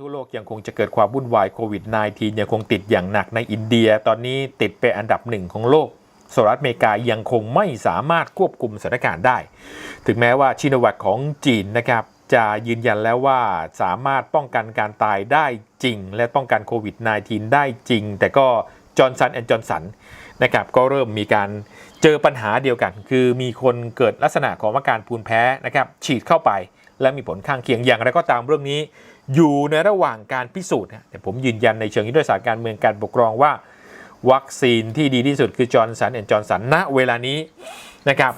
ทั่วโลกยังคงจะเกิดความวุ่นวายโควิด -19 ยังคงติดอย่างหนักในอินเดีย ตอนนี้ติดเป็นอันดับหนึ่งของโลกสหรัฐอเมริกายังคงไม่สามารถควบคุมสถานการณ์ได้ ถึงแม้ว่าชินวัคของจีนนะครับจะยืนยันแล้วว่าสามารถป้องกันการตายได้จริง และป้องกันโควิด -19 ได้จริง แต่ก็จอร์นสันแอนด์จอร์นสันนะครับก็เริ่มมีการเจอปัญหาเดียวกัน คือมีคนเกิดลักษณะของอาการภูมิแพ้นะครับฉีดเข้าไป และมีผลข้างเคียงอย่างไรก็ตามเรื่องนี้ อยู่ในระหว่างการพิสูจน์นะแต่ผมยืนยันในเชิงยุทธศาสตร์การเมืองการปกครองว่า วัคซีนที่ดีที่สุดคือจอร์นสันแอนด์จอร์นสันณเวลานี้นะครับ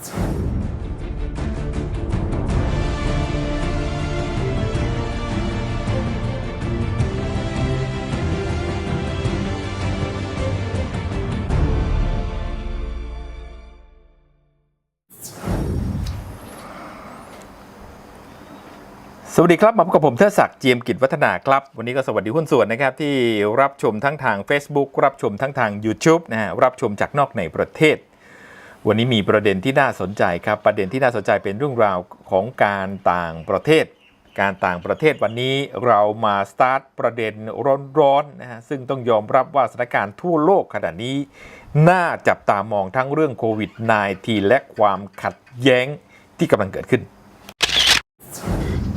สวัสดีครับ มาพบกับผมเทิดศักดิ์เจียมกิจวัฒนาครับ วันนี้ก็สวัสดีหุ้นส่วนนะครับ ที่รับชมทั้งทาง Facebook รับชมทั้งทาง YouTube นะฮะรับชมจากนอกในประเทศ วันนี้มีประเด็นที่น่าสนใจครับ ประเด็นที่น่าสนใจเป็นเรื่องราวของการต่างประเทศ การต่างประเทศวันนี้เรามาสตาร์ทประเด็นร้อนๆนะฮะซึ่งต้องยอมรับว่าสถานการณ์ทั่วโลกขณะนี้ น่าจับตามองทั้งเรื่องโควิด -19 และความขัดแย้งที่กำลังเกิดขึ้น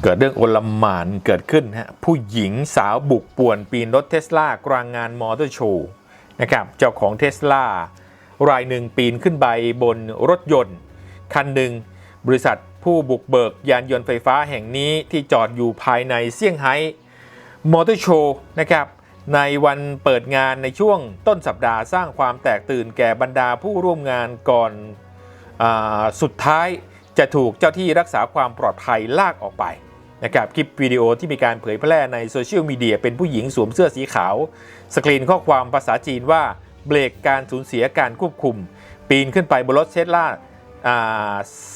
เกิดเรื่องโอลหมานเกิดขึ้นฮะผู้หญิงสาวบุกป่วนปีนรถเทสลากลางงานมอเตอร์โชว์นะครับเจ้าของเทสลารายหนึ่งปีนขึ้นไปบนรถยนต์ คันหนึ่งบริษัทผู้บุกเบิกยานยนต์ไฟฟ้าแห่งนี้ที่จอดอยู่ภายในเซี่ยงไฮ้มอเตอร์โชว์นะครับในวันเปิดงานในช่วงต้นสัปดาห์สร้างความแตกตื่นแก่บรรดาผู้ร่วมงานก่อนอาสุดท้ายจะถูกเจ้าที่รักษาความปลอดภัยลากออกไป นะครับคลิปวิดีโอที่มีการเผยแพร่ในโซเชียลมีเดียเป็นผู้หญิงสวมเสื้อสีขาว สกรีนข้อความภาษาจีนว่าเบรกการสูญเสียการควบคุม ปีนขึ้นไปบนรถเทสลา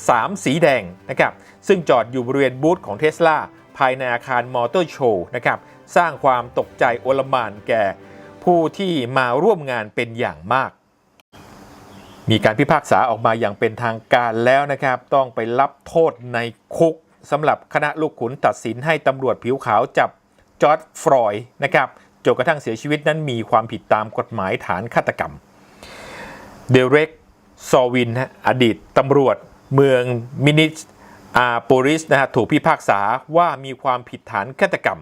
สามสีแดงนะครับซึ่งจอดอยู่บริเวณบูธของเทสลาภายในอาคารมอเตอร์โชว์นะครับสร้างความตกใจโอลหมานแก่ผู้ที่มาร่วมงานเป็นอย่างมาก มีการพิพากษาออกมาอย่างเป็นทางการแล้วนะครับ ต้องไปรับโทษในคุก สำหรับคณะลูกขุนตัดสินให้ตำรวจผิวขาวจับจอร์ดฟรอยด์นะครับจนกระทั่งเสียชีวิตนั้นมีความผิดตามกฎหมายฐานฆาตกรรม เดเร็กซอวินอดีตตำรวจเมืองมินิอาโปลิสนะฮะถูกพิพากษาว่ามีความผิดฐานฆาตกรรม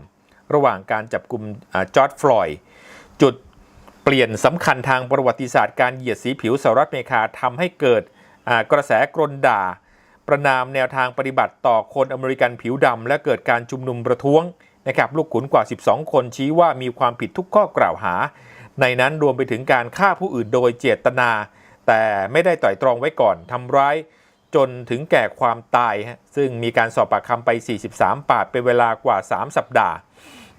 ระหว่างการจับกลุ่มจอร์ดฟลอยด์จุดเปลี่ยนสำคัญทางประวัติศาสตร์การเหยียดสีผิวสหรัฐอเมริกาทำให้เกิดกระแสกรนด่า ประนามแนวทางปฏิบัติต่อคนอเมริกันผิวดำ และเกิดการชุมนุมประท้วงนะครับลูกขุนกว่า 12 คนชี้ว่ามีความผิดทุกข้อกล่าวหา ในนั้นรวมไปถึงการฆ่าผู้อื่นโดยเจตนา แต่ไม่ได้ต่อยตรองไว้ก่อนทำร้ายจนถึงแก่ความตาย ซึ่งมีการสอบปากคำไป 43 ปากเป็นเวลากว่า 3 สัปดาห์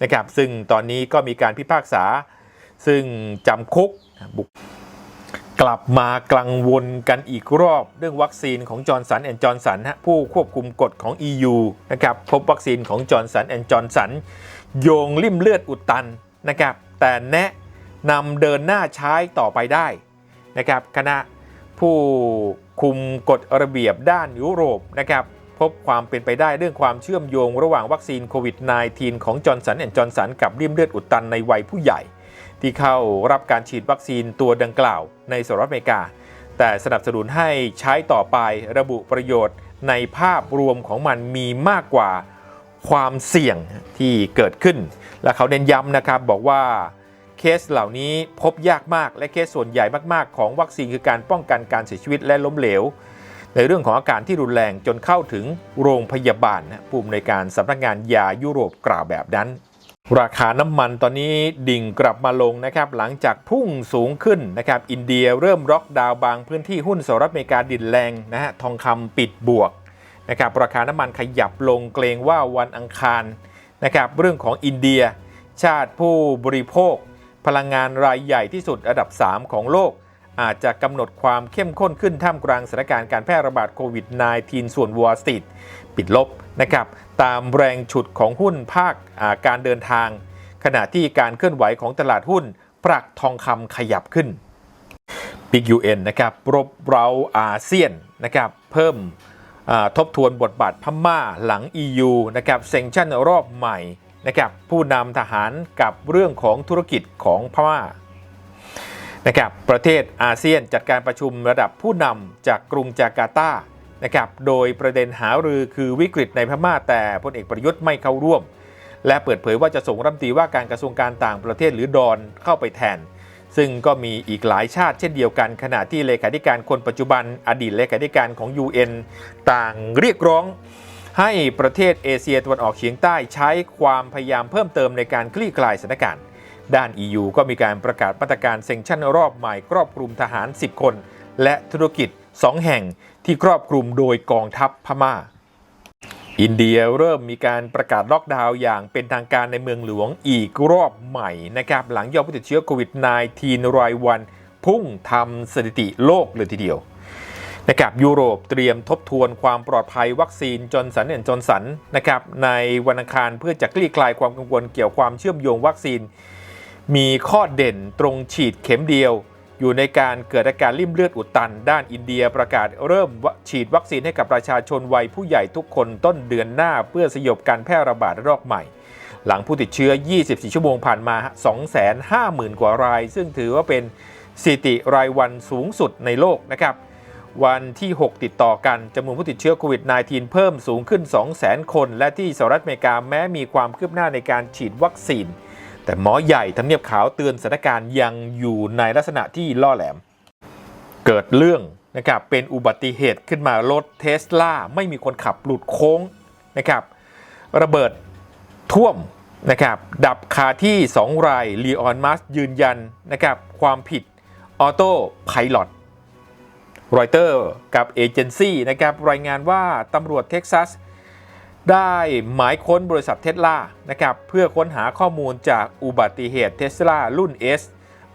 นะครับซึ่งตอนนี้ก็มีการพิพากษา ซึ่งจำคุกบุก กลับมากังวลกันอีกรอบเรื่องวัคซีนของจอร์นสันแอนจอร์นสันฮะผู้ควบคุมกฎของ EU นะครับพบวัคซีนของจอร์นสันแอนจอร์นสันโยงลิ่มเลือดอุดตันนะครับแต่แนะนำเดินหน้าใช้ต่อไปได้นะครับคณะผู้คุมกฎระเบียบด้านยุโรปนะครับพบความเป็นไปได้เรื่องความเชื่อมโยงระหว่างวัคซีนโควิด -19 ของจอร์นสันแอนจอร์นสันกับริ่มเลือดอุดตันในวัยผู้ใหญ่ ที่เข้ารับการฉีดวัคซีนตัวดังกล่าวในสหรัฐอเมริกา แต่สนับสนุนให้ใช้ต่อไประบุประโยชน์ในภาพรวมของมันมีมากกว่าความเสี่ยงที่เกิดขึ้น และเขาเน้นย้ำนะครับบอกว่าเคสเหล่านี้พบยากมากและเคสส่วนใหญ่มาก ๆ ของวัคซีนคือการป้องกันการเสียชีวิตและล้มเหลว ในเรื่องของอาการที่รุนแรงจนเข้าถึงโรงพยาบาลผู้อำนวยการสำนักงานยายุโรปกล่าวแบบนั้น ราคาน้ำมันตอนนี้ดิ่งกลับมาลงนะครับหลังจากพุ่งสูงขึ้นนะครับอินเดียเริ่มล็อกดาวบางพื้นที่หุ้นสหรัฐอเมริกาดิ่นแรงนะฮะทองคำปิดบวกนะครับราคาน้ำมันขยับลงเกรงว่าวันอังคารนะครับเรื่องของอินเดีย ชาติผู้บริโภค พลังงานรายใหญ่ที่สุดอันดับ 3 ของโลก อาจจะกำหนดความเข้มข้นขึ้นท่ามกลางสถานการณ์การแพร่ระบาดโควิด -19 ส่วนวอลสตรีทปิดลบนะครับ ตามแรงฉุดของหุ้นภาคาการเดินทาง ขณะที่การเคลื่อนไหวของตลาดหุ้นปรักทองคำขยับขึ้นบิ๊กยูเอ็นนะครับรบเร้าอาเซียนนะครับเพิ่มทบทวนบทบาทพม่าหลัง EU นะครับเซงชั่นรอบใหม่นะครับผู้นำทหารกับเรื่องของธุรกิจของพม่านะครับประเทศอาเซียนจัดการประชุมระดับผู้นำจากกรุงจาการ์ตา นะครับ โดยประเด็นหารือคือวิกฤตในพม่าแต่พลเอกประยุทธ์ไม่เข้าร่วม และเปิดเผยว่าจะส่งรัฐมนตรีว่าการกระทรวงการต่างประเทศหรือดอนเข้าไปแทน ซึ่งก็มีอีกหลายชาติเช่นเดียวกัน ขณะที่เลขาธิการคนปัจจุบัน อดีตเลขาธิการของ UN ต่างเรียกร้อง ให้ประเทศเอเชียตะวันออกเฉียงใต้ใช้ความพยายามเพิ่มเติมในการคลี่คลายสถานการณ์ด้าน EU ก็มีการประกาศมาตรการเซ็งชั่นรอบใหม่ครอบคลุมทหาร 10 คน และธุรกิจ 2 แห่ง ที่ครอบคลุมโดยกองทัพพม่า อินเดียเริ่มมีการประกาศล็อกดาวน์อย่างเป็นทางการในเมืองหลวงอีกรอบใหม่นะครับหลังยอดผู้ติดเชื้อโควิด -19 รายวัน พุ่งทำสถิติโลกเลยทีเดียวนะครับยุโรปเตรียมทบทวนความปลอดภัยวัคซีนจนสันเอนจนสันนะครับในวันอังคารเพื่อจะคลี่คลายความกังวลเกี่ยวความเชื่อมโยงวัคซีน มีข้อเด่นตรงฉีดเข็มเดียว อยู่ในการเกิดอาการริ่มเลือดอุดตัน ด้านอินเดียประกาศเริ่มฉีดวัคซีนให้กับประชาชนวัยผู้ใหญ่ทุกคนต้นเดือนหน้าเพื่อสยบการแพร่ระบาดระลอกใหม่ หลังผู้ติดเชื้อ 24 ชั่วโมงผ่านมา 250,000 กว่าราย ซึ่งถือว่าเป็นสถิติรายวันสูงสุดในโลกนะครับวันที่ 6 ติดต่อกันจำนวนผู้ติดเชื้อโควิด -19 เพิ่มสูงขึ้น 200,000 คน และที่สหรัฐอเมริกาแม้มีความคืบหน้าในการฉีดวัคซีน แต่หมอใหญ่ทำเนียบขาวเตือนสถานการณ์ยังอยู่ในลักษณะที่ล่อแหลม เกิดเรื่องนะครับเป็นอุบัติเหตุขึ้นมารถเทสลาไม่มีคนขับหลุดโค้งนะครับระเบิดท่วมนะครับดับคาที่ 2 รายลีออนมัสยืนยันนะครับความผิดออโต้ไพลอตรอยเตอร์กับเอเจนซี่นะครับรายงานว่าตำรวจเท็กซัส ได้หมายค้นบริษัทเทสลานะครับเพื่อค้นหาข้อมูลจากอุบัติเหตุเทสลารุ่น S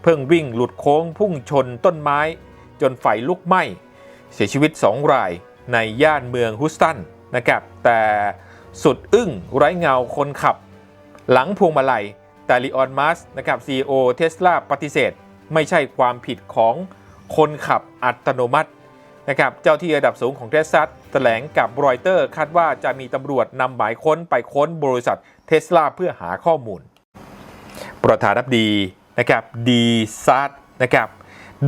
เพิ่งวิ่งหลุดโค้งพุ่งชนต้นไม้ จนไฟลุกไหม้ เสียชีวิต 2 รายในย่านเมืองฮุสตันนะครับแต่สุดอึ้งไร้เงาคนขับ หลังพวงมาลัยแต่ลีออนมัสนะครับ CEO เทสลาปฏิเสธ ไม่ใช่ความผิดของคนขับอัตโนมัติ นะครับเจ้าที่ระดับสูงของเทสซัสแถลงกับรอยเตอร์คาดว่าจะมีตำรวจนำหมายค้นไปค้นบริษัทเทสลาเพื่อหาข้อมูล ประธานาธิบดีนะครับดีซัดนะครับ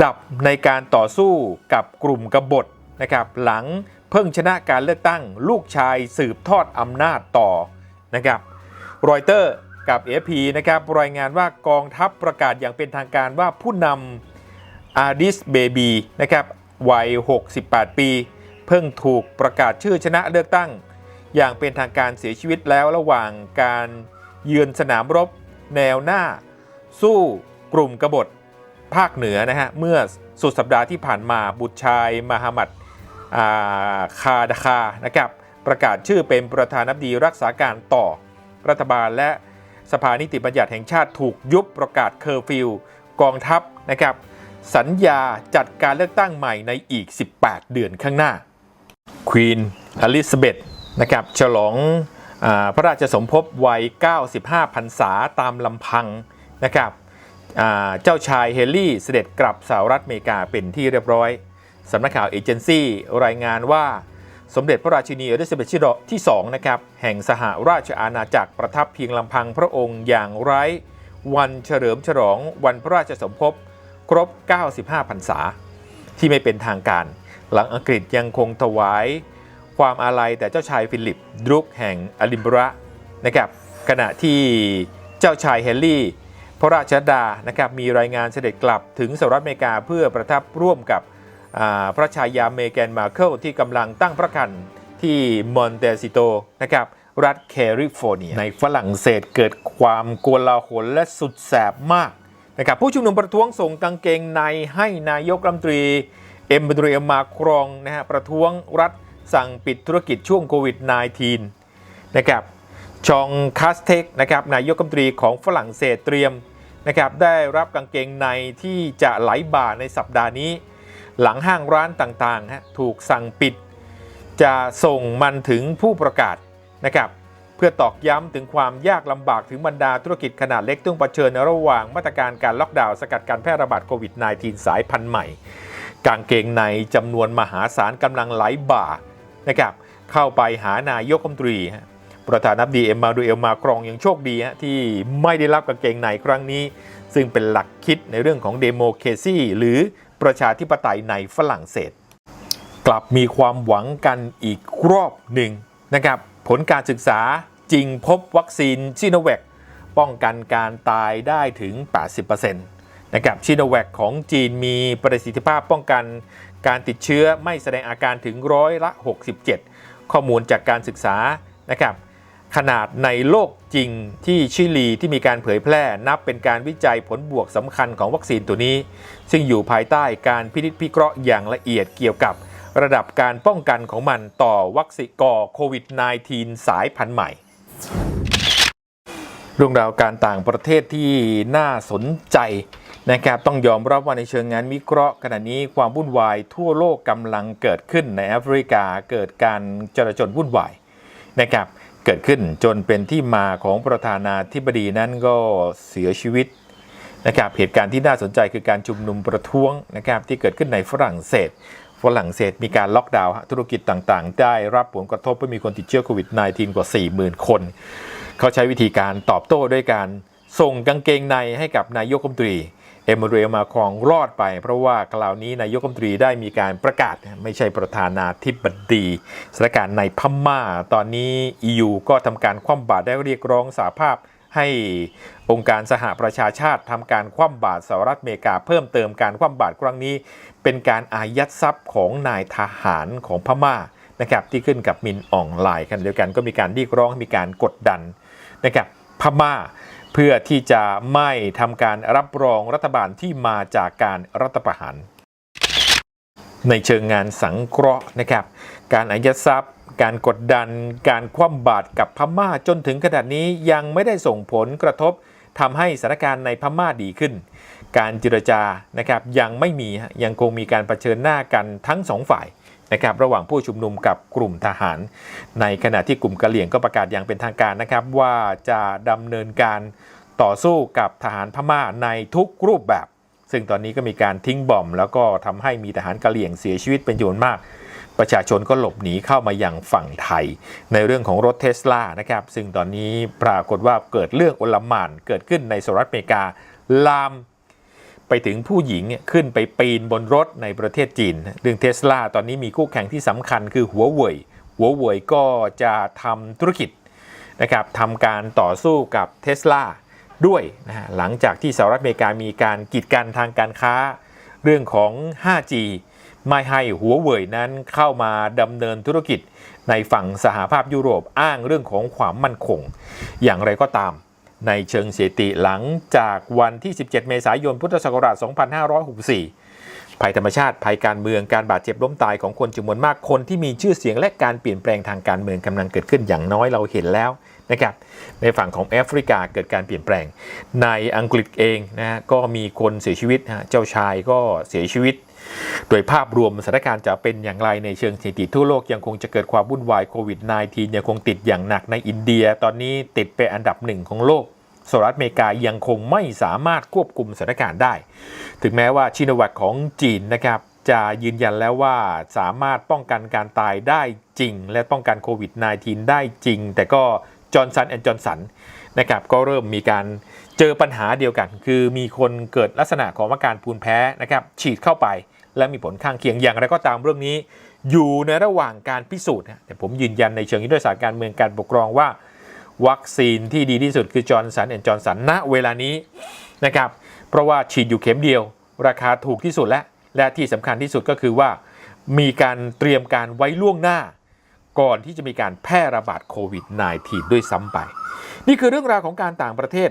ดับในการต่อสู้กับกลุ่มกบฏนะครับหลังเพิ่งชนะการเลือกตั้งลูกชายสืบทอดอำนาจต่อนะครับรอยเตอร์กับ AFP นะครับรายงานว่ากองทัพประกาศอย่างเป็นทางการว่าผู้นำอาดิสเบบีนะครับ วัย 68 ปี เพิ่งถูกประกาศชื่อชนะเลือกตั้ง อย่างเป็นทางการเสียชีวิตแล้วระหว่างการเยือนสนามรบ แนวหน้า สู้กลุ่มกบฏภาคเหนือนะฮะ เมื่อสุดสัปดาห์ที่ผ่านมาบุตรชายมาฮามัดาคาดาคานะครับ ประกาศชื่อเป็นประธานาธิบดีรักษาการต่อรัฐบาลและสภานิติบัญญัติแห่งชาติถูกยุบประกาศเคอร์ฟิวกองทัพนะครับ สัญญาจัดการเลือกตั้งใหม่ในอีก 18 เดือนข้างหน้า ควีนอลิซาเบธนะครับฉลองอพระราชสมภพวัย 95พรรษาตามลำพังนะครับเจ้าชายเฮนรี่เสด็จกลับสหรัฐอเมริกาเป็นที่เรียบร้อยสำนักข่าวเอเจนซี่รายงานว่าสมเด็จพระราชินีอลิซาเบธที่2นะครับแห่งสหราชอาณาจักรประทับเพียงลำพังพระองค์อย่างไร้ วันเฉลิมฉลองวันพระราชสมภพ ครบ 95พรรษา ที่ไม่เป็นทางการ หลังอังกฤษยังคงถวาย ความอาลัยแต่เจ้าชายฟิลิปดรุกแห่งอลิมบระนะครับขณะที่เจ้าชายเฮนรี่ พระราชดานะครับมีรายงานเสด็จกลับถึงสหรัฐอเมริกาเพื่อประทับร่วมกับพระชายาเมแกนมาเคิลที่กำลังตั้งพระคันที่มอนเตซิโตนะครับรัฐแคลิฟอร์เนีย ในฝรั่งเศสเกิดความโกลาหลและสุดแสบมาก นะครับผู้ชุมนุมประท้วงส่งกางเกงในให้นายกรัฐมนตรี เอ็มเบดรียมาครองนะฮะประท้วงรัฐสั่งปิดธุรกิจช่วงโควิด -19 นะครับชองคาสเทกนะครับนายกรัฐมนตรีของฝรั่งเศสเตรียมนะครับได้รับกางเกงในที่จะไหลบ่าในสัปดาห์นี้ หลังห้างร้านต่างๆฮะถูกสั่งปิด จะส่งมันถึงผู้ประกาศนะครับ พื่อตอกย้ำถึงความยากลำบากถึงบรรดาธุรกิจขนาดเล็กต้องเผชิญในระหว่างมาตรการการล็อกดาวน์สกัดการแพร่ระบาดโควิด -19 สายพันธุ์ใหม่ กางเกงในจำนวนมหาศาลกำลังไหลบ่านะครับเข้าไปหานายกรัฐมนตรี ประธานาธิบดีเอ็มมาดูเอลมากรองยังโชคดีที่ไม่ได้รับกางเกงในครั้งนี้ ซึ่งเป็นหลักคิดในเรื่องของเดโมเคซีหรือประชาธิปไตยในฝรั่งเศส กลับมีความหวังกันอีกรอบหนึ่งนะครับ ผลการศึกษาจริงพบวัคซีนชิโนแวคป้องกันการตายได้ถึง 80%นะครับชิโนแวคของจีนมีประสิทธิภาพป้องกันการติดเชื้อไม่แสดงอาการถึงร้อยละ 67 ข้อมูลจากการศึกษานะครับขนาดในโลกจริงที่ชิลีที่มีการเผยแพร่นับเป็นการวิจัยผลบวกสำคัญของวัคซีนตัวนี้ ซึ่งอยู่ภายใต้การพินิจพิเคราะห์อย่างละเอียดเกี่ยวกับ ระดับการป้องกันของมันต่อวัคซีนก่อโควิด -19 สายพันธุ์ใหม่เรื่องราวการต่างประเทศที่น่าสนใจนะครับต้องยอมรับว่าในเชิงงานวิเคราะห์ขณะนี้ความวุ่นวายทั่วโลกกำลังเกิดขึ้นในแอฟริกาเกิดการจราจนวุ่นวายนะครับเกิดขึ้นจนเป็นที่มาของประธานาธิบดีนั้นก็เสียชีวิตนะครับเหตุการณ์ที่น่าสนใจคือการชุมนุมประท้วงนะครับที่เกิดขึ้นในฝรั่งเศส ฝรั่งเศสมีการล็อกดาวน์ธุรกิจต่างๆ ได้รับผลกระทบเพราะมีคนติดเชื้อโควิด -19 กว่า 40,000 คน เขาใช้วิธีการตอบโต้ด้วยการส่งกางเกงในให้กับนายกรัฐมนตรี เอมมานูเอลมาครองรอดไป เพราะว่าคราวนี้นายกรัฐมนตรีได้มีการประกาศไม่ใช่ประธานาธิบดีสถานการณ์ในพม่า ตอนนี้ EU ก็ทำการคว่ำบาตรได้เรียกร้องสหภาพ ให้องค์การสหประชาชาติทำการคว่ำบาตรสหรัฐอเมริกาเพิ่มเติมการคว่ำบาตรครั้งนี้ เป็นการอายัดทรัพย์ของนายทหารของพม่านะครับที่ขึ้นกับมินออนไลน์กันเดียวกันก็มีการเรียกร้องมีการกดดันนะครับพม่าเพื่อที่จะไม่ทำการรับรองรัฐบาลที่มาจากการรัฐประหาร ในเชิงงานสังเคราะห์นะครับ การอายัดทรัพย์ การกดดันการคว่ำบาตรกับพม่าจนถึงขนาดนี้ยังไม่ได้ส่งผลกระทบทำให้สถานการณ์ในพม่าดีขึ้น การเจรจานะครับยังไม่มียังคงมีการรเผชิญหน้ากันทั้งสองฝ่ายนะครับระหว่างผู้ชุมนุมกับกลุ่มทหาร ในขณะที่กลุ่มกะเหลี่ยงก็ประกาศอย่างเป็นทางการนะครับ ว่าจะดำเนินการต่อสู้กับทหารพม่าในทุกรูปแบบ ซึ่งตอนนี้ก็มีการทิ้งบอม แล้วก็ทำให้มีทหารกะเหลี่ยงเสียชีวิตเป็นจำนวนมาก ประชาชนก็หลบหนีเข้ามายังฝั่งไทย ในเรื่องของรถเทสลานะครับ ซึ่งตอนนี้ปรากฏว่าเกิดเรื่องอลหม่านเกิดขึ้นในสหรัฐอเมริกา ลามไปถึงผู้หญิงขึ้นไปปีนบนรถในประเทศจีน เรื่องเทสลาตอนนี้มีคู่แข่งที่สำคัญคือหัวเว่ยหัวเว่ยก็จะทำธุรกิจนะครับทำการต่อสู้กับเทสลาด้วยนะฮะหลังจากที่สหรัฐอเมริกามีการกีดกันทางการค้า เรื่องของ 5G ไม่ให้หัวเว่ยนั้นเข้ามาดำเนินธุรกิจในฝั่งสหภาพยุโรปอ้างเรื่องของความมั่นคง อย่างไรก็ตามในเชิงสถิติหลังจากวันที่ 17 เมษายน พุทธศักราช 2564 ภัยธรรมชาติ ภัยการเมือง การบาดเจ็บล้มตายของคนจำนวนมาก คนที่มีชื่อเสียงและการเปลี่ยนแปลงทางการเมืองกำลังเกิดขึ้นอย่างน้อยเราเห็นแล้วนะครับ ในฝั่งของแอฟริกาเกิดการเปลี่ยนแปลง ในอังกฤษเองนะฮะก็มีคนเสียชีวิตฮะเจ้าชายก็เสียชีวิต โดยภาพรวมสถานการณ์จะเป็นอย่างไรในเชิงสถิติทั่วโลกยังคงจะเกิดความวุ่นวายโควิด -19 ยังคงติดอย่างหนักในอินเดีย ตอนนี้ติดเป็นอันดับหนึ่งของโลกสหรัฐอเมริกายังคงไม่สามารถควบคุมสถานการณ์ได้ ถึงแม้ว่าชินวัคของจีนนะครับจะยืนยันแล้วว่าสามารถป้องกันการตายได้จริง และป้องกันโควิด -19 ได้จริง แต่ก็จอร์นสันแอนด์จอร์นสันนะครับก็เริ่มมีการ เจอปัญหาเดียวกัน คือมีคนเกิดลักษณะของอาการภูมิแพ้นะครับฉีดเข้าไป และมีผลข้างเคียงอย่างไรก็ตามเรื่องนี้ อยู่ในระหว่างการพิสูจน์นะแต่ผมยืนยันในเชิงยุทธศาสตร์การเมืองการปกครองว่า วัคซีนที่ดีที่สุดคือจอร์นสันแอนด์จอร์นสันณเวลานี้นะครับเพราะว่าฉีดอยู่เข็มเดียว ราคาถูกที่สุดและและที่สำคัญที่สุดก็คือว่า มีการเตรียมการไว้ล่วงหน้า ก่อนที่จะมีการแพร่ระบาดโควิด -19 ด้วยซ้ำไป นี่คือเรื่องราวของการต่างประเทศ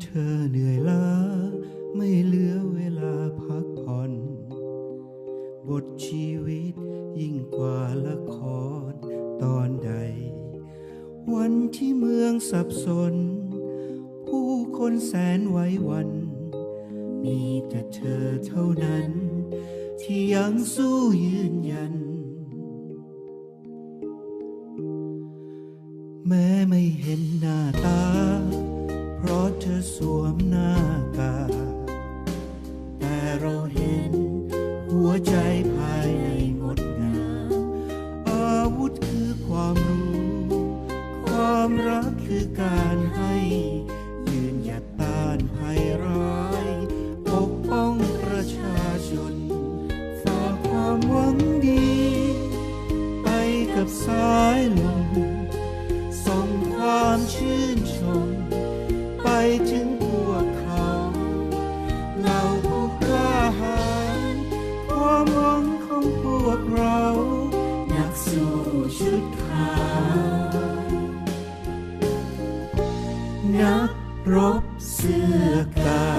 เธอเหนื่อยล้า สวมหน้า เราผู้กล้าหาญความหวังของพวกเรา นักสู้ชุดขาวนักรบเสื้อกา